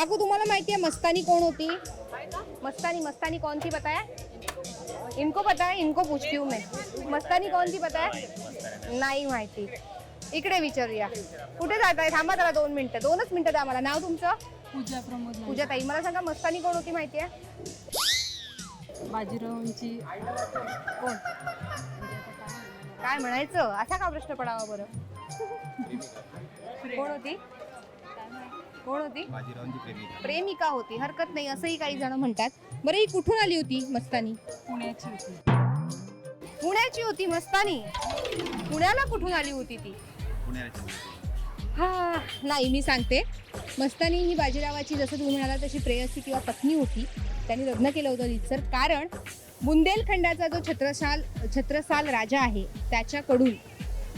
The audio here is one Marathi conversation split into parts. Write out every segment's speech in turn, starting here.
काकू तुम्हाला माहिती आहे मस्तानी कोण होती? मस्तानी मस्तानी कौन थी पता है इनको पता है इनको पूछती हूँ मैं। मस्तानी कौन थी पता है नाही माहिती। इकडे विचारूया। कुठे जात आहे थांबा जरा दोन मिनिटं दोनच मिनिटं द्या मला. नाव तुमचं? पूजा प्रमोद पूजा ताई मला सांगा मस्तानी कोण होती माहिती आहे बाजीरावांची. कोण? काय म्हणायचं? असा का प्रश्न पडावा बरं? कोण होती? कोण होती? बाजीरावांची प्रेमिका. प्रेमिका होती. हरकत नाही असंही काही जण म्हणतात. बरं ही कुठून आली होती मस्तानी? पुण्याची होती. पुण्याची होती मस्तानी? पुण्याला कुठून आली होती ती? पुण्याची. हा नाही मी सांगते. मस्तानी ही बाजीरावाची जसं तुम्ही म्हणाला तशी प्रेयसी किंवा पत्नी होती. त्यांनी लग्न केलं होतं रीतसर. कारण बुंदेलखंडाचा जो छत्रसाल छत्रसाल राजा आहे त्याच्याकडून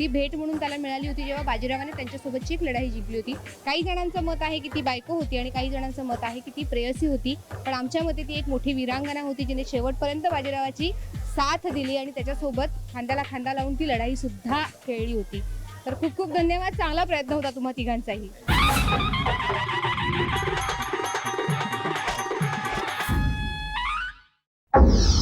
ती भेट म्हणून त्याला मिळाली होती जेव्हा बाजीरावाने त्यांच्यासोबतची एक लढाई जिंकली होती. काही जणांचं मत आहे की ती बायको होती आणि काही जणांचं मत आहे की ती प्रेयसी होती. पण आमच्या मते ती एक मोठी वीरांगना होती जिने शेवटपर्यंत बाजीरावाची साथ दिली आणि त्याच्यासोबत खांद्याला खांदा लावून ती लढाई सुद्धा खेळली होती. तर खूप खूप धन्यवाद. चांगला प्रयत्न होता तुम्हा तिघांचाही. you